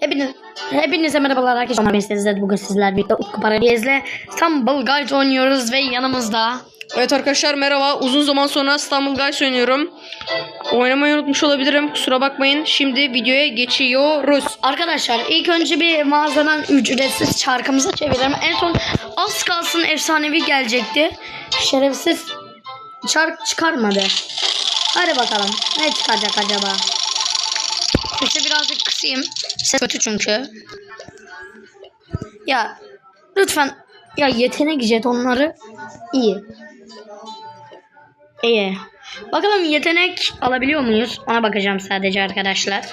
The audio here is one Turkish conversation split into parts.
Hepiniz, hepinize merhabalar arkadaşlar. Ben sizler bugün sizler birlikte Utku Paradiyez'le İstanbul Guide oynuyoruz ve yanımızda Evet arkadaşlar merhaba. Uzun zaman sonra İstanbul Guys oynuyorum. Oynamayı unutmuş olabilirim. Kusura bakmayın. Şimdi videoya geçiyoruz. Arkadaşlar ilk önce bir mağazadan ücretsiz çarkımızı çevirelim. En son az kalsın efsanevi gelecekti. Şerefsiz çark çıkarmadı. Hadi bakalım. Ne çıkacak acaba? Kısayım. Ses kötü çünkü. Ya lütfen ya yetenek jetonları iyi. İyi. Bakalım yetenek alabiliyor muyuz? Ona bakacağım sadece arkadaşlar.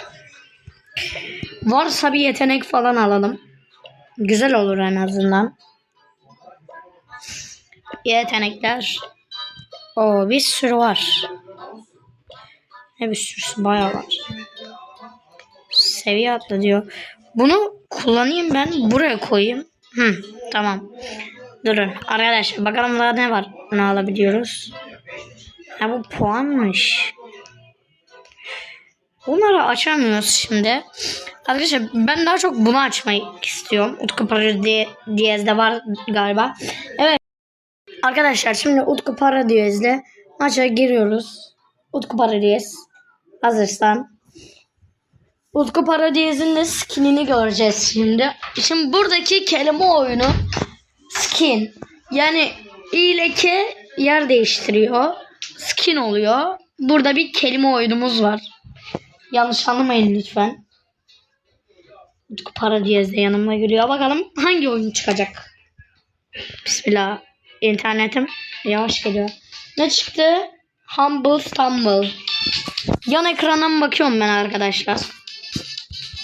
Varsa bir yetenek falan alalım. Güzel olur en azından. Yetenekler. O bir sürü var. Ne bir sürüsü bayağı var. Seviye atla diyor. Bunu kullanayım ben. Buraya koyayım. Hı, tamam. Durun. Arkadaşlar bakalım daha ne var. Ne alabiliyoruz? Ha bu puanmış. Bunları açamıyoruz şimdi. Arkadaşlar ben daha çok bunu açmak istiyorum. Utku Paradiyes Diyez'de var galiba. Evet. Arkadaşlar şimdi Utku Paradiyes'le maça giriyoruz. Utku Paradiyes. Hazırsan. Utku Paradiyes'in de skinini göreceğiz şimdi. Şimdi buradaki kelime oyunu skin. Yani i yer değiştiriyor. Skin oluyor. Burada bir kelime oyunumuz var. Yanlış anlamayın lütfen. Utku Paradiyes de yanıma giriyor. Bakalım hangi oyun çıkacak. Bismillah. İnternetim yavaş geliyor. Ne çıktı? Humble Stumble. Yan ekrana bakıyorum ben arkadaşlar.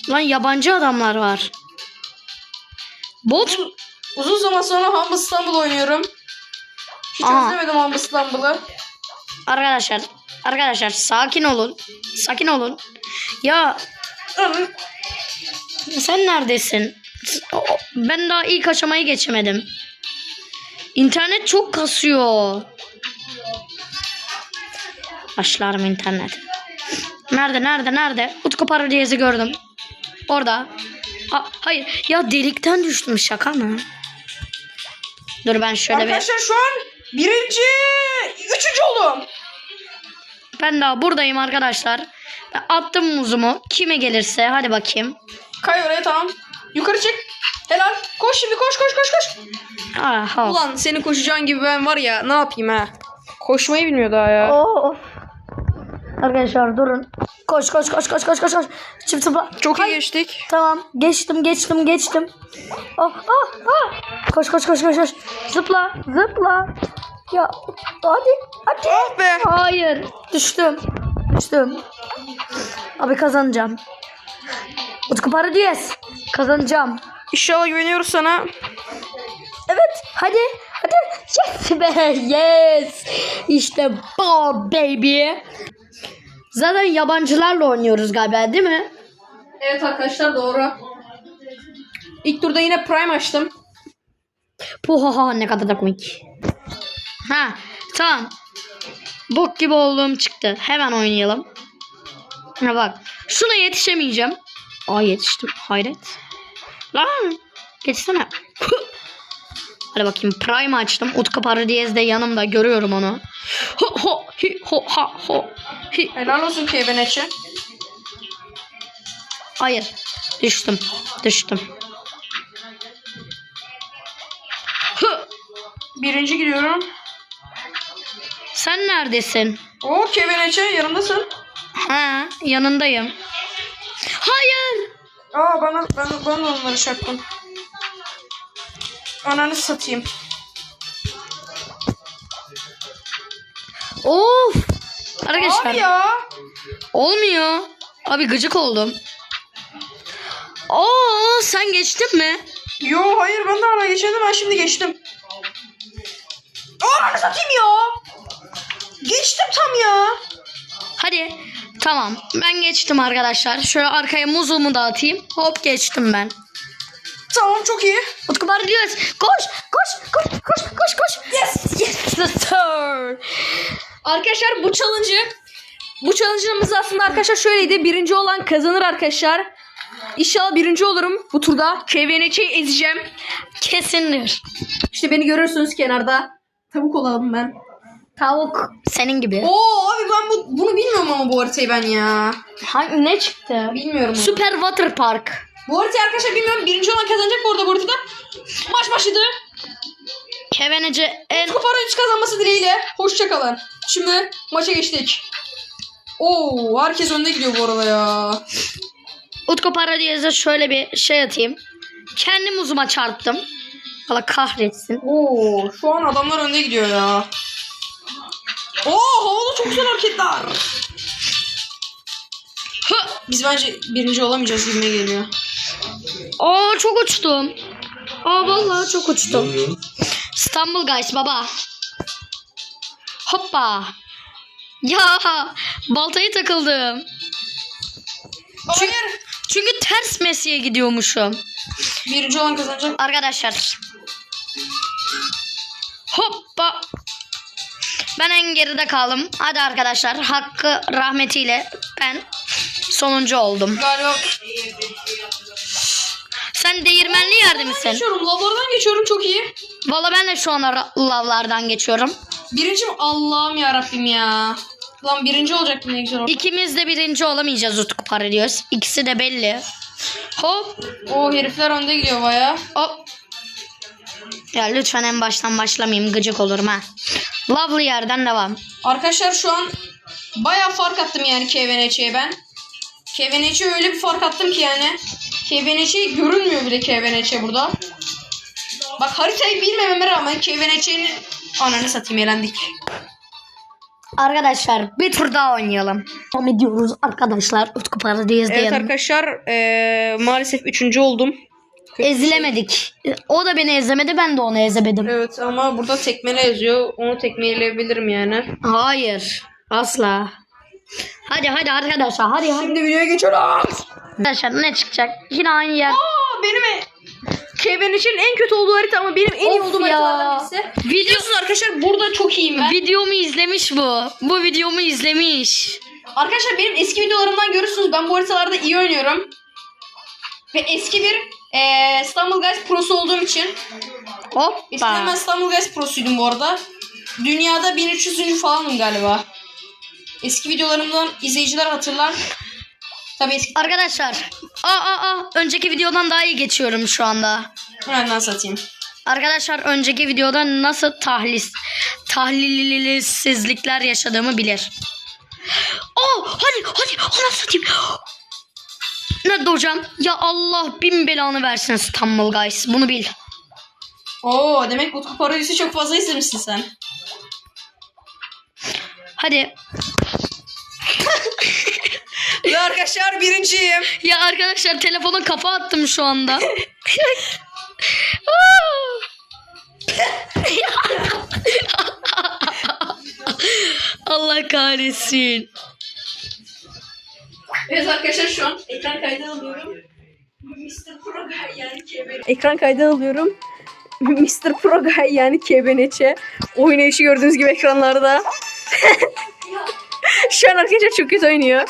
Lan yabancı adamlar var. Bot Uzun zaman sonra Humble İstanbul oynuyorum. Hiç Aa. özlemedim Humble İstanbul'u. arkadaşlar arkadaşlar sakin olun. Sakin olun. Ya sen neredesin? Ben daha ilk aşamayı geçemedim. İnternet çok kasıyor. Başlarım internet. Nerede nerede nerede? Utku Paradiyes'i gördüm. Orada. Aa, hayır ya delikten düştüm şaka mı? Dur ben şöyle bir... Arkadaşlar şu an birinci, üçüncü oldum. Ben daha buradayım arkadaşlar. Ben attım muzumu. Kime gelirse hadi bakayım. Kay oraya tamam. Yukarı çık. Helal. Koş şimdi koş koş koş koş. Aha. Ulan senin koşacağın gibi ben var ya ne yapayım ha. Koşmayı bilmiyor daha ya. Of. Arkadaşlar durun. Koş koş koş koş koş koş koş. Çift zıpla. Çok iyi Hay. geçtik. Tamam. Geçtim geçtim geçtim. Oh, oh, oh. Koş koş koş koş koş. Zıpla zıpla. Ya hadi hadi. Oh be. Hayır. Düştüm. Düştüm. Abi kazanacağım. Utku Paradiyes. Kazanacağım. İnşallah güveniyoruz sana. Evet. Hadi. Hadi. Yes be. Yes. İşte bu baby. Zaten yabancılarla oynuyoruz galiba değil mi? Evet arkadaşlar doğru. İlk turda yine Prime açtım. Puhaha ne kadar da komik. Ha tamam. Bok gibi olduğum çıktı. Hemen oynayalım. Ha bak. Şuna yetişemeyeceğim. Aa yetiştim. Hayret. Lan. Geçsene. Hadi bakayım. Prime açtım. Utku Paradiyes de yanımda. Görüyorum onu. Ho ho hi ho ha ho. Hi. Helal olsun Kebeneç'e. Hayır. Düştüm. Düştüm. Hı. Birinci gidiyorum. Sen neredesin? Oo Kebeneç'e yanımdasın. Ha, yanındayım. Hayır. Aa bana ben de onları çarptım. Ananı satayım. Of. Arkadaşlar Abi ya. olmuyor. Abi gıcık oldum. Oo sen geçtin mi? Yo hayır ben de hala geçemedim ben şimdi geçtim. Aa ananı satayım ya. Geçtim tam ya. Hadi. Tamam. Ben geçtim arkadaşlar. Şöyle arkaya muzumu dağıtayım. Hop geçtim ben. Tamam çok iyi. Utku bari diyoruz. Koş, koş, koş, koş, koş, koş. Yes, yes, sir. Arkadaşlar bu challenge'ı bu challenge'ımız aslında arkadaşlar şöyleydi. Birinci olan kazanır arkadaşlar. İnşallah birinci olurum bu turda. KVNC'yi ezeceğim. Kesindir. İşte beni görürsünüz kenarda. Tavuk olalım ben. Tavuk senin gibi. Oo abi ben bu, bunu bilmiyorum ama bu haritayı ben ya. Hangi ne çıktı? Bilmiyorum. Süper Water Park. Bu haritayı arkadaşlar bilmiyorum. Birinci olan kazanacak bu arada bu haritada. Maç başladı. Kevenece en Kupara 3 kazanması dileğiyle. Hoşçakalın. Şimdi maça geçtik. Oo herkes önde gidiyor bu arada ya. Utku Paradiyez'e şöyle bir şey atayım. Kendim uzuma çarptım. Allah kahretsin. Oo şu an adamlar önde gidiyor ya. Oo havada çok güzel hareketler. Hı, Biz bence birinci olamayacağız gibime geliyor. Aa çok uçtum. Aa vallahi çok uçtum. İstanbul guys baba. Hoppa. Ya baltayı takıldım. Hayır. Çünkü ters mesiye gidiyormuşum. Birinci olan kazanacak. Arkadaşlar. Hoppa. Ben en geride kaldım. Hadi arkadaşlar. Hakkı rahmetiyle ben sonuncu oldum. Galiba Sen değirmenli yerde misin? geçiyorum. Lavlardan geçiyorum çok iyi. Valla ben de şu an lavlardan geçiyorum. Birincim Allah'ım ya Rabbim ya. Lan birinci olacaktım ne güzel oldu. İkimiz de birinci olamayacağız Utku Paradios. İkisi de belli. Hop O herifler önde gidiyor baya. hop. Ya lütfen en baştan başlamayayım gıcık olurum ha. Lovely yerden devam. Arkadaşlar şu an baya fark attım yani KVNÇ'ye ben. KVNÇ'ye öyle bir fark attım ki yani. KVNÇ görünmüyor bile KVNÇ burada. Bak haritayı bilmememe rağmen KVNÇ'nin ananı satayım elendik. Arkadaşlar bir tur daha oynayalım. Devam ediyoruz arkadaşlar. Utku Paradis Evet arkadaşlar eee, maalesef üçüncü oldum. Ezilemedik. O da beni ezemedi ben de onu ezemedim. Evet ama burada tekmele yazıyor. Onu tekmeleyebilirim yani. Hayır. Asla. Hadi hadi arkadaşlar hadi hadi. Şimdi videoya geçiyoruz. Arkadaşlar ne çıkacak? Yine aynı yer. Aa benim KVNÇ'nin en kötü olduğu harita ama benim en iyi Of olduğum ya. haritalardan birisi. Biliyorsunuz arkadaşlar burada çok iyiyim ben. videomu izlemiş bu. Bu videomu izlemiş. Arkadaşlar benim eski videolarımdan görürsünüz ben bu haritalarda iyi oynuyorum. Ve eski bir eee İstanbul Guys Pro'su olduğum için. Eskiden ben Hoppa. İstanbul Guys Pro'suydum bu arada. Dünyada 1300. falanım galiba. Eski videolarımdan izleyiciler hatırlar. Tabii eski Arkadaşlar. Aa, aa, aa. Önceki videodan daha iyi geçiyorum şu anda. Benden satayım. Arkadaşlar önceki videoda nasıl tahlis tahlilsizlikler yaşadığımı bilir. Oh hadi hadi ona satayım. Ne hocam? Ya Allah bin belanı versin İstanbul guys. Bunu bil. Oo demek Utku Paradis'i çok fazla izlemişsin sen. Hadi. Arkadaşlar birinciyim. Ya arkadaşlar telefona kafa attım şu anda. Allah kahretsin. Evet arkadaşlar şu an ekran kaydı alıyorum. Mr. Yani. Ekran kaydı alıyorum. Mr. Pro Guy yani KBNC. Oynayışı gördüğünüz gibi ekranlarda. şu an arkadaşlar çok kötü oynuyor.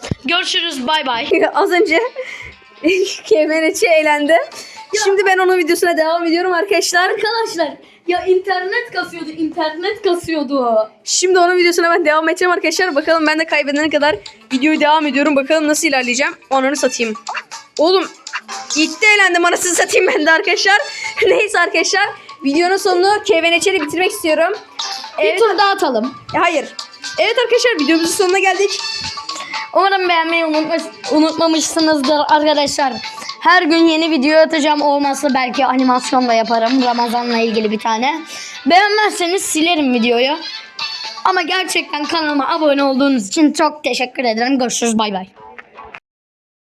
Görüşürüz. Bay bay. Az önce KMNC eğlendi. Şimdi ben onun videosuna devam ediyorum arkadaşlar. Arkadaşlar ya internet kasıyordu. internet kasıyordu. Şimdi onun videosuna ben devam edeceğim arkadaşlar. Bakalım ben de kaybedene kadar videoyu devam ediyorum. Bakalım nasıl ilerleyeceğim. Onları satayım. Oğlum gitti eğlendim anasını satayım ben de arkadaşlar. Neyse arkadaşlar. Videonun sonunu KVNC'li bitirmek istiyorum. Bir Evet, tur daha atalım. e, hayır. Evet arkadaşlar videomuzun sonuna geldik. Umarım beğenmeyi unutmuş, unutmamışsınızdır arkadaşlar. Her gün yeni video atacağım. Olmazsa belki animasyon da yaparım. Ramazan'la ilgili bir tane. Beğenmezseniz silerim videoyu. Ama gerçekten kanalıma abone olduğunuz için çok teşekkür ederim. Görüşürüz. Bay bay.